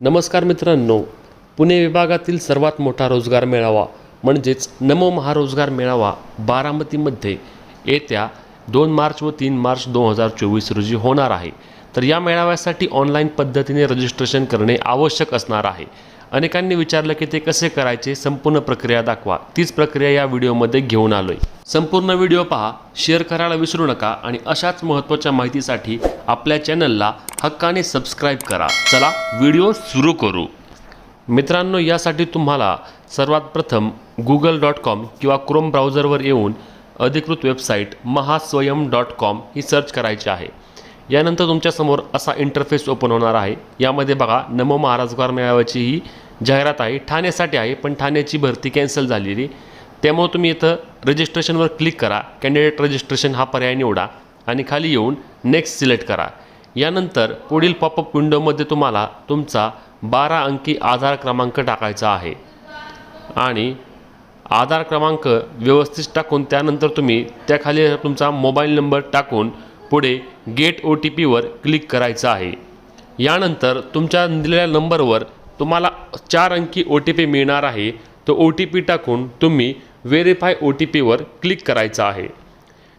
नमस्कार मित्रांनो पुणे विभागातील सर्वात मोठा रोजगार मेळावा म्हणजेच नमो महारोजगार मेळावा बारामतीमध्ये येत्या दोन मार्च व तीन मार्च दोन हजार चोवीस रोजी होणार आहे. तर या मेळाव्यासाठी ऑनलाईन पद्धतीने रजिस्ट्रेशन करणे आवश्यक असणार आहे. अनेकांनी विचारलं की ते कसे करायचे संपूर्ण प्रक्रिया दाखवा. तीच प्रक्रिया या व्हिडिओमध्ये घेऊन आलोय. संपूर्ण व्हिडिओ पहा शेअर करायला विसरू नका आणि अशाच महत्त्वाच्या माहितीसाठी आपल्या चॅनलला हक्काने सबस्क्राईब करा. चला व्हिडिओ सुरू करू. मित्रांनो यासाठी तुम्हाला सर्वात प्रथम गुगल डॉट कॉम किंवा क्रोम ब्राउझरवर येऊन अधिकृत वेबसाईट महास्वयम डॉट कॉम ही सर्च करायची आहे. यानंतर तुमच्यासमोर असा इंटरफेस ओपन होणार आहे. यामध्ये बघा नमो महाराजगार मेळाव्याची ही जाहिरात आहे. ठाण्यासाठी आहे पण ठाण्याची भरती कॅन्सल झालेली. त्यामुळे तुम्ही इथं रजिस्ट्रेशनवर क्लिक करा. कॅन्डिडेट रजिस्ट्रेशन हा पर्याय निवडा आणि खाली येऊन नेक्स्ट सिलेक्ट करा. यानंतर पुढील पॉपअप विंडोमध्ये तुम्हाला तुमचा बारा अंकी आधार क्रमांक टाकायचा आहे. आणि आधार क्रमांक व्यवस्थित टाकून त्यानंतर तुम्ही त्याखाली तुमचा मोबाईल नंबर टाकून पुढे गेट ओ टी पीवर क्लिक करायचं आहे. यानंतर तुमच्या दिलेल्या नंबरवर तुम्हाला चार अंकी ओ टी पी मिळणार आहे. तो ओ टी पी टाकून तुम्ही व्हेरीफाय ओ टी पीवर क्लिक करायचं आहे.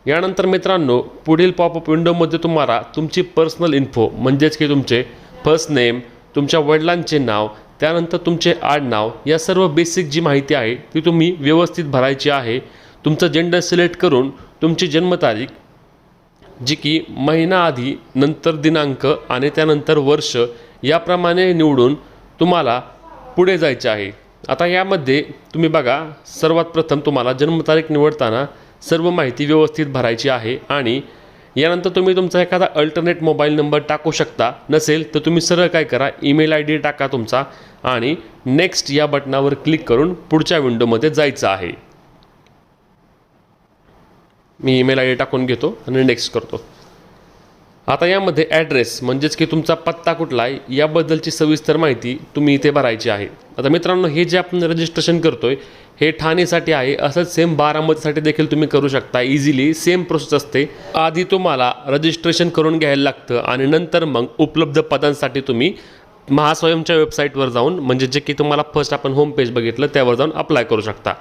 यानंतर मित्रांनो पुढील पॉपअप विंडोमध्ये तुम्हाला तुमची पर्सनल इन्फो म्हणजेच की तुमचे फर्स्ट नेम तुमच्या वडिलांचे नाव त्यानंतर तुमचे आडनाव या सर्व बेसिक जी माहिती आहे ती तुम्ही व्यवस्थित भरायची आहे. तुमचं जेंडर सिलेक्ट करून तुमची जन्मतारीख जी की महिना आधी नंतर दिनांक आणि त्यानंतर वर्ष याप्रमाणे निवडून तुम्हाला पुढे जायचे आहे. आता यामध्ये तुम्ही बघा सर्वात प्रथम तुम्हाला जन्मतारीख निवडताना सर्व माहिती व्यवस्थित भरायची आहे आणि यानंतर तुम्ही तुमचा एखादा अल्टरनेट मोबाईल नंबर टाकू शकता. नसेल तर तुम्ही सरळ काय करा ईमेल आय डी टाका तुमचा आणि नेक्स्ट या बटनावर क्लिक करून पुढच्या विंडोमध्ये जायचं आहे. मी ईमेल आय डी टाकून घेतो आणि नेक्स्ट करतो. आता यामध्ये ॲड्रेस म्हणजेच की तुमचा पत्ता कुठला आहे याबद्दलची सविस्तर माहिती तुम्ही इथे भरायची आहे. आता मित्रांनो हे जे आपण रजिस्ट्रेशन करतोय हे ठाणेसाठी आहे. असंच सेम बारामतीसाठी देखील तुम्ही करू शकता. इझिली सेम प्रोसेस असते. आधी तुम्हाला रजिस्ट्रेशन करून घ्यायला लागतं आणि नंतर मग उपलब्ध पदांसाठी तुम्ही महास्वयंच्या वेबसाईटवर जाऊन म्हणजे जे की तुम्हाला फर्स्ट आपण होम पेज बघितलं त्यावर जाऊन अप्लाय करू शकता.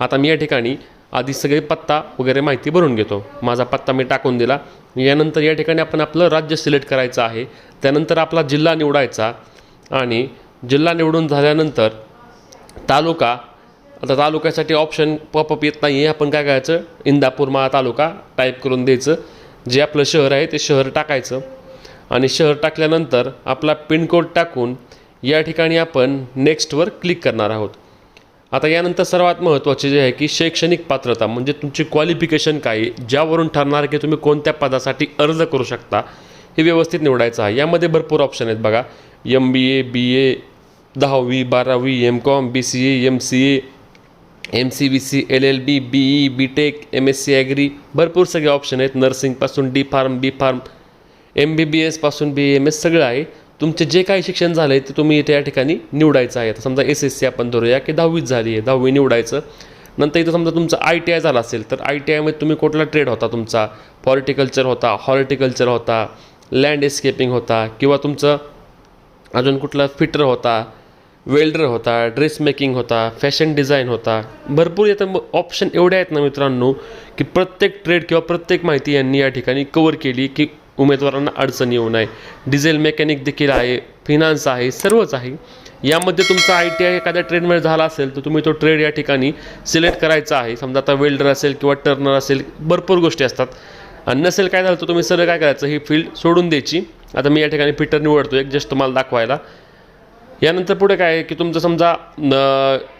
आता मी या ठिकाणी आधी सगळे पत्ता वगैरे माहिती भरून घेतो. माझा पत्ता मी टाकून दिला. यानंतर या ठिकाणी आपण आपलं राज्य सिलेक्ट करायचं आहे. त्यानंतर आपला जिल्हा निवडायचा आणि जिल्हा निवडून झाल्यानंतर तालुका आता तालुक्यासाठी ऑप्शन पॉपअप येत नाही आहे आपण काय करायचं? इंदापूर महा तालुका टाईप करून द्यायचं. जे आपलं शहर आहे ते शहर टाकायचं. आणि शहर टाकल्यानंतर आपला पिनकोड टाकून या ठिकाणी आपण नेक्स्टवर क्लिक करणार आहोत. आता यानंतर सर्वात महत्त्वाचे जे आहे की शैक्षणिक पात्रता म्हणजे तुमची क्वालिफिकेशन काय आहे ज्यावरून ठरणार की तुम्ही कोणत्या पदासाठी अर्ज करू शकता हे व्यवस्थित निवडायचं आहे. यामध्ये भरपूर ऑप्शन आहेत बघा. M B A B A दहावी बारावी M com B C A M C A M C B C L L B B E B tech M S C agri भरपूर सगळे ऑप्शन आहेत. नर्सिंगपासून D pharm B pharm M B B एसपासून B M S सगळं आहे. तुमचे जे काही शिक्षण झालं आहे ते तुम्ही इथे या ठिकाणी निवडायचं आहे. आता समजा एस एस सी आपण धरूया की दहावीच झाली आहे दहावी निवडायचं. नंतर इथं समजा तुमचं आय टी आय झालं असेल तर आय टी आयमध्ये तुम्ही कुठला ट्रेड होता तुमचा? हॉर्टिकल्चर होता हॉर्टिकल्चर होता लँडस्केपिंग होता किंवा तुमचं अजून कुठला फिटर होता वेल्डर होता ड्रेस मेकिंग होता फॅशन डिझाईन होता. भरपूर येतं ऑप्शन एवढे आहेत ना मित्रांनो की प्रत्येक ट्रेड किंवा प्रत्येक माहिती यांनी या ठिकाणी कवर केली की उमेदवारांना अडचण येऊ नये. डिझेल मेकॅनिक देखील आहे फिनान्स आहे सर्वच आहे. यामध्ये तुमचा आय टी आय एखाद्या ट्रेडमध्ये झाला असेल तर तुम्ही तो ट्रेड या ठिकाणी सिलेक्ट करायचा आहे. समजा आता वेल्डर असेल किंवा टर्नर असेल भरपूर गोष्टी असतात. आणि नसेल काय झालं तर तुम्ही सरळ काय करायचं ही फील्ड सोडून द्यायची. आता मी या ठिकाणी फिटर निवडतो एक जस्ट तुम्हाला दाखवायला. यानंतर पुढे काय आहे की तुमचं समजा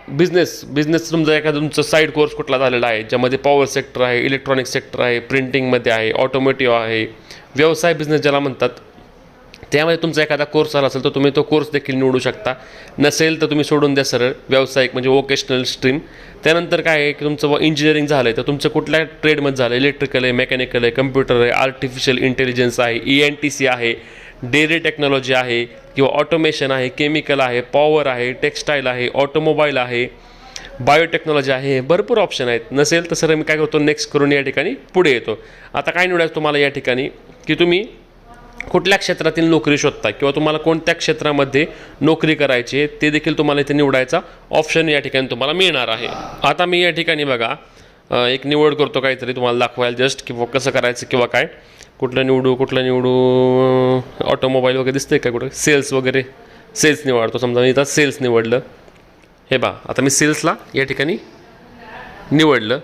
बिझनेस बिझनेस तुमचा एखादा तुमचा साईड कोर्स कुठला झालेला आहे ज्यामध्ये पॉवर सेक्टर आहे इलेक्ट्रॉनिक सेक्टर आहे प्रिंटिंगमध्ये आहे ऑटोमोटिव्ह आहे व्यवसाय बिझनेस ज्याला म्हणतात त्यामध्ये तुमचा एखादा कोर्स झाला असेल तर तुम्ही तो कोर्स देखील निवडू शकता. नसेल तर तुम्ही सोडून द्या सरळ व्यावसायिक म्हणजे वोकेशनल स्ट्रीम त्यानंतर काय आहे की तुमचं इंजिनिअरिंग झालं आहे तर तुमचं कुठल्या ट्रेडमध्ये झालं इलेक्ट्रिकल आहे मेकॅनिकल आहे कम्प्युटर आहे आर्टिफिशियल इंटेलिजन्स आहे ई एन टी सी आहे डेअरी टेक्नॉलॉजी आहे किंवा ऑटोमेशन आहे केमिकल आहे पॉवर आहे टेक्स्टाईल आहे ऑटोमोबाईल आहे बायोटेक्नॉलॉजी आहे भरपूर ऑप्शन आहेत. नसेल तर सर मी काय करतो नेक्स्ट करून या ठिकाणी पुढे येतो. आता काय निवडायचं तुम्हाला या ठिकाणी? की तुम्ही कुठल्या क्षेत्रातील नोकरी शोधता किंवा तुम्हाला कोणत्या क्षेत्रामध्ये नोकरी करायची आहे ते देखील तुम्हाला इथे निवडायचा ऑप्शन या ठिकाणी तुम्हाला मिळणार आहे. आता मी या ठिकाणी बघा एक निवड करतो काहीतरी तुम्हाला दाखवायला जस्ट किंवा कसं करायचं किंवा काय. कुठलं निवडू कुठलं निवडू ऑटोमोबाईल वगैरे दिसते का कुठं? सेल्स वगैरे. सेल्स निवडतो. समजा मी इथं सेल्स निवडलं. हे बा आता मी सेल्सला या ठिकाणी निवडलं.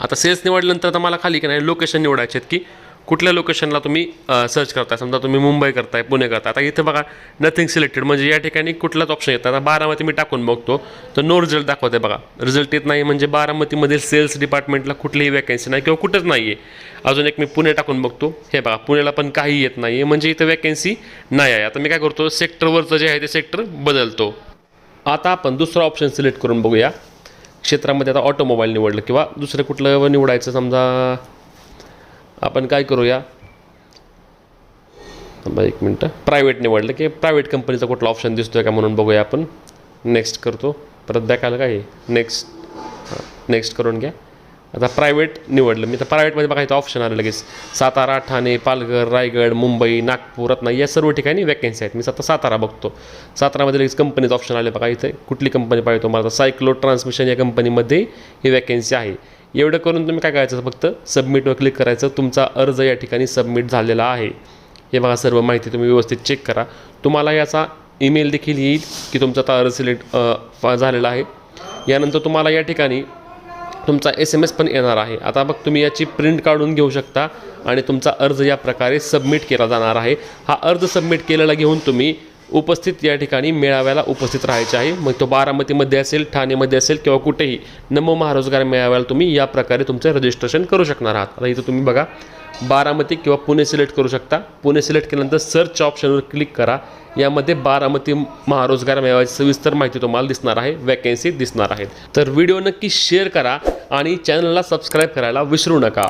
आता सेल्स निवडल्यानंतर आता मला खाली की नाही लोकेशन निवडायचे आहेत की कुठल्या लोकेशनला तुम्ही सर्च करताय? समजा तुम्ही मुंबई करताय पुणे करताय. आता इथे बघा नथिंग सिलेक्टेड म्हणजे या ठिकाणी कुठलाच ऑप्शन येत आता बारामती मी टाकून बघतो. तर नो रिझल्ट दाखवते बघा. रिझल्ट येत नाही म्हणजे बारामतीमधील सेल्स डिपार्टमेंटला कुठलीही वॅकन्सी नाही किंवा कुठंच नाही आहे अजून एक मी पुणे टाकून बघतो. हे बघा पुण्याला पण काही येत नाही आहे म्हणजे इथं वॅकन्सी नाही आहे. आता मी काय करतो? सेक्टरवरचं जे आहे ते सेक्टर बदलतो. आता आपण दुसरा ऑप्शन सिलेक्ट करून बघूया. क्षेत्रामध्ये आता ऑटोमोबाईल निवडलं किंवा दुसरं कुठलं निवडायचं? समजा आपण काय करूया? एक मिनटं. प्रायव्हेट निवडलं की प्रायव्हेट कंपनीचा कुठला ऑप्शन दिसतोय का म्हणून बघूया आपण. नेक्स्ट करतो. परत दाखवायला काय नेक्स्ट नेक्स्ट करून घ्या. आता प्रायव्हेट निवडलं. मी तर प्रायव्हेटमध्ये बघा इथं ऑप्शन आलं लगेच. सातारा ठाणे पालघर रायगड मुंबई नागपूर रत्नागिरी या सर्व ठिकाणी वॅकन्सी आहेत. मी आता सातारा बघतो. सातारामध्ये लगेच कंपनीचं ऑप्शन आले बघा इथे. कुठली कंपनी पाहिजे तुम्हाला? सायक्लो ट्रान्समिशन या कंपनीमध्ये ही वॅकन्सी आहे. एवढं करून तुम्ही काय करायचं? फक्त सबमिटवर क्लिक करायचं. तुमचा अर्ज या ठिकाणी सबमिट झालेला आहे. हे बघा सर्व माहिती तुम्ही व्यवस्थित चेक करा. तुम्हाला याचा ईमेल देखील येईल की तुमचा आता अर्ज सिलेक्ट झालेला आहे. यानंतर तुम्हाला या ठिकाणी तुमचा एस एम एस पण येणार आहे. आता बघ तुम्ही याची प्रिंट काढून घेऊ शकता आणि तुमचा अर्ज या प्रकारे सबमिट केला जाणार आहे. हा अर्ज सबमिट केलेला घेऊन तुम्ही उपस्थित या ठिकाणी मेळाव्याला उपस्थित राहायचे आहे. मग तो बारामतीमध्ये असेल ठाणेमध्ये असेल किंवा कुठेही नमो महारोजगार मेळाव्याला तुम्ही या प्रकारे तुमचं रजिस्ट्रेशन करू शकणार आहात. आता इथं तुम्ही बघा बारामती किंवा पुणे सिलेक्ट करू शकता. पुणे सिलेक्ट केल्यानंतर सर्च ऑप्शनवर क्लिक करा. यामध्ये बारामती महारोजगार मेळाव्याची सविस्तर माहिती तुम्हाला दिसणार आहे वॅकन्सी दिसणार आहेत. तर व्हिडिओ नक्की शेअर करा आणि चॅनलला सबस्क्राईब करायला विसरू नका.